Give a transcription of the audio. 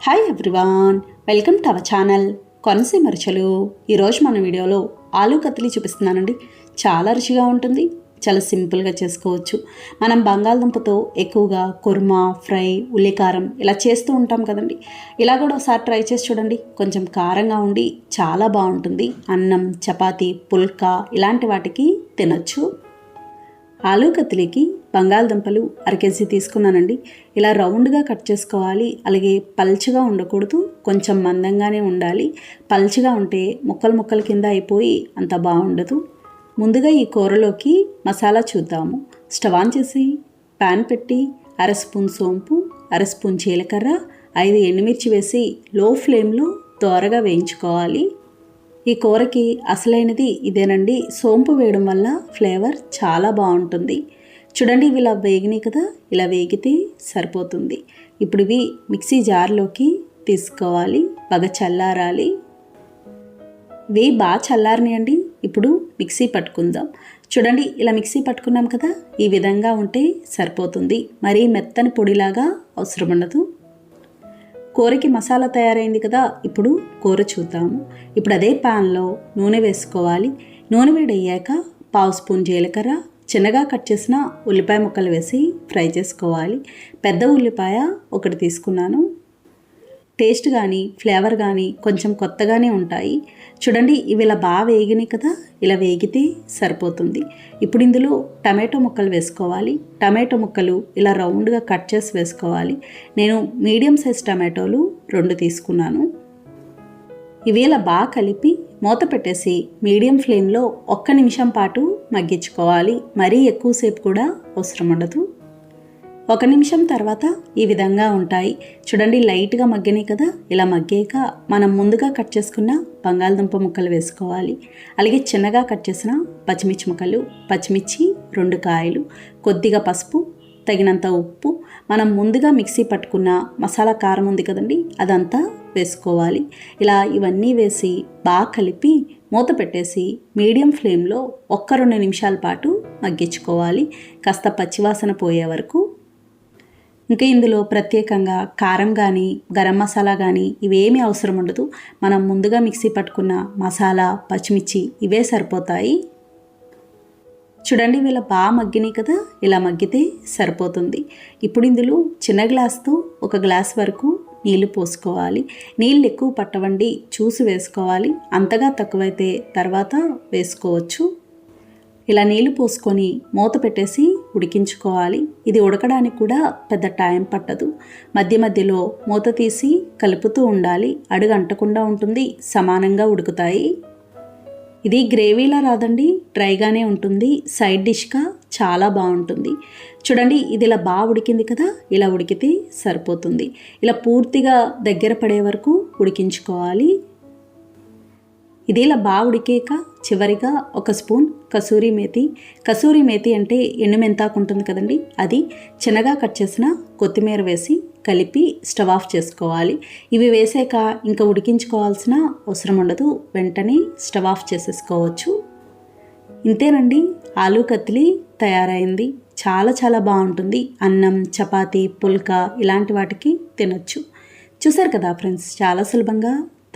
Hi everyone welcome to our channel Konaseema Ruchulu ఈరోజు మన వీడియోలో ఆలు కత్తిలి చూపిస్తున్నానండి. చాలా రుచిగా ఉంటుంది. చాలా సింపుల్గా చేసుకోవచ్చు. మనం బంగాళదుంపతో ఎక్కువగా కుర్మా ఫ్రై ఉల్లికారం ఇలా చేస్తూ ఉంటాం కదండి. ఇలా కూడా ఒకసారి ట్రై చేసి చూడండి. కొంచెం కారంగా ఉండి చాలా బాగుంటుంది. అన్నం చపాతీ పుల్కా ఇలాంటి వాటికి తినచ్చు. ఆలు కత్తిలికి బంగాళదుంపలు అర కేజీ తీసుకున్నానండి. ఇలా రౌండ్గా కట్ చేసుకోవాలి. అలాగే పల్చగా ఉండకూడదు. కొంచెం మందంగానే ఉండాలి. పల్చగా ఉంటే ముక్కలు ముక్కల కింద అయిపోయి అంత బాగుండదు. ముందుగా ఈ కూరలోకి మసాలా చూద్దాము. స్టవ్ ఆన్ చేసి ప్యాన్ పెట్టి అర స్పూన్ సోంపు అర స్పూన్ జీలకర్ర ఐదు ఎండుమిర్చి వేసి లో ఫ్లేమ్లో దోరగా వేయించుకోవాలి. ఈ కూరకి అసలైనది ఇదేనండి. సోంపు వేయడం వల్ల ఫ్లేవర్ చాలా బాగుంటుంది. చూడండి ఇవి ఇలా వేగినాయి కదా ఇలా వేగితే సరిపోతుంది. ఇప్పుడు ఇవి మిక్సీ జార్లోకి తీసుకోవాలి బాగా చల్లారాలి. ఇవి బాగా చల్లారినాయండి. ఇప్పుడు మిక్సీ పట్టుకుందాం. చూడండి ఇలా మిక్సీ పట్టుకున్నాం కదా ఈ విధంగా ఉంటే సరిపోతుంది. మరీ మెత్తని పొడిలాగా అవసరం ఉండదు. కూరకి మసాలా తయారైంది కదా ఇప్పుడు కూర చూద్దాము. ఇప్పుడు అదే ప్యాన్లో నూనె వేసుకోవాలి. నూనె వేడయ్యాక పావు స్పూన్ జీలకర్ర చిన్నగా కట్ చేసిన ఉల్లిపాయ ముక్కలు వేసి ఫ్రై చేసుకోవాలి. పెద్ద ఉల్లిపాయ ఒకటి తీసుకున్నాను. టేస్ట్ కానీ ఫ్లేవర్ కానీ కొంచెం కొత్తగానే ఉంటాయి. చూడండి ఇవి ఇలా బాగా వేగినాయి కదా ఇలా వేగితే సరిపోతుంది. ఇప్పుడు ఇందులో టమాటో ముక్కలు వేసుకోవాలి. టమాటో ముక్కలు ఇలా రౌండ్గా కట్ చేసి వేసుకోవాలి. నేను మీడియం సైజ్ టమాటోలు రెండు తీసుకున్నాను. ఇవి ఇలా బాగా కలిపి మూత పెట్టేసి మీడియం ఫ్లేమ్లో ఒక్క నిమిషం పాటు మగ్గించుకోవాలి. మరీ ఎక్కువసేపు కూడా అవసరం ఉండదు. ఒక నిమిషం తర్వాత ఈ విధంగా ఉంటాయి. చూడండి లైట్గా మగ్గినాయి కదా? ఇలా మగ్గాక మనం ముందుగా కట్ చేసుకున్న బంగాళదుంప ముక్కలు వేసుకోవాలి. అలాగే చిన్నగా కట్ చేసిన పచ్చిమిర్చి ముక్కలు పచ్చిమిర్చి రెండు కాయలు కొద్దిగా పసుపు తగినంత ఉప్పు. మనం ముందుగా మిక్సీ పట్టుకున్న మసాలా కారం ఉంది కదండి అదంతా వేసుకోవాలి. ఇలా ఇవన్నీ వేసి బాగా కలిపి మూత పెట్టేసి మీడియం ఫ్లేమ్లో ఒక్క రెండు నిమిషాల పాటు మగ్గించుకోవాలి. కాస్త పచ్చివాసన పోయే వరకు ఇంకా ఇందులో ప్రత్యేకంగా కారం కానీ గరం మసాలా కానీ ఇవేమీ అవసరం ఉండదు. మనం ముందుగా మిక్సీ పట్టుకున్న మసాలా పచ్చిమిర్చి ఇవే సరిపోతాయి. చూడండి వీళ్ళ బాగా మగ్గినాయి కదా ఇలా మగ్గితే సరిపోతుంది. ఇప్పుడు ఇందులో చిన్న గ్లాస్తో ఒక గ్లాస్ వరకు నీళ్ళు పోసుకోవాలి. నీళ్ళు ఎక్కువ పట్టవండి చూసి వేసుకోవాలి. అంతగా తక్కువైతే తర్వాత వేసుకోవచ్చు. ఇలా నీళ్ళు పోసుకొని మూత పెట్టేసి ఉడికించుకోవాలి. ఇది ఉడకడానికి కూడా పెద్ద టైం పట్టదు. మధ్య మధ్యలో మూత తీసి కలుపుతూ ఉండాలి. అడుగు అంటకుండా ఉంటుంది. సమానంగా ఉడుకుతాయి. ఇది గ్రేవీలా రాదండి. డ్రైగానే ఉంటుంది. సైడ్ డిష్గా చాలా బాగుంటుంది. చూడండి ఇది ఇలా బాగా ఉడికింది కదా? ఇలా ఉడికితే సరిపోతుంది. ఇలా పూర్తిగా దగ్గర పడే వరకు ఉడికించుకోవాలి. ఇది ఇలా బాగా ఉడికేక చివరిగా ఒక స్పూన్ కసూరి మేతి. కసూరి మేతి అంటే ఎండుమెంతాకు ఉంటుంది కదండి. అది చిన్నగా కట్ చేసిన కొత్తిమీర వేసి కలిపి స్టవ్ ఆఫ్ చేసుకోవాలి. ఇవి వేసాక ఇంకా ఉడికించుకోవాల్సిన అవసరం ఉండదు. వెంటనే స్టవ్ ఆఫ్ చేసేసుకోవచ్చు. ఇంతేనండి. ఆలూ కత్తిలి తయారైంది. చాలా చాలా బాగుంటుంది అన్నం చపాతీ పుల్కా ఇలాంటి వాటికి తినొచ్చు. చూసారు కదా ఫ్రెండ్స్ చాలా సులభంగా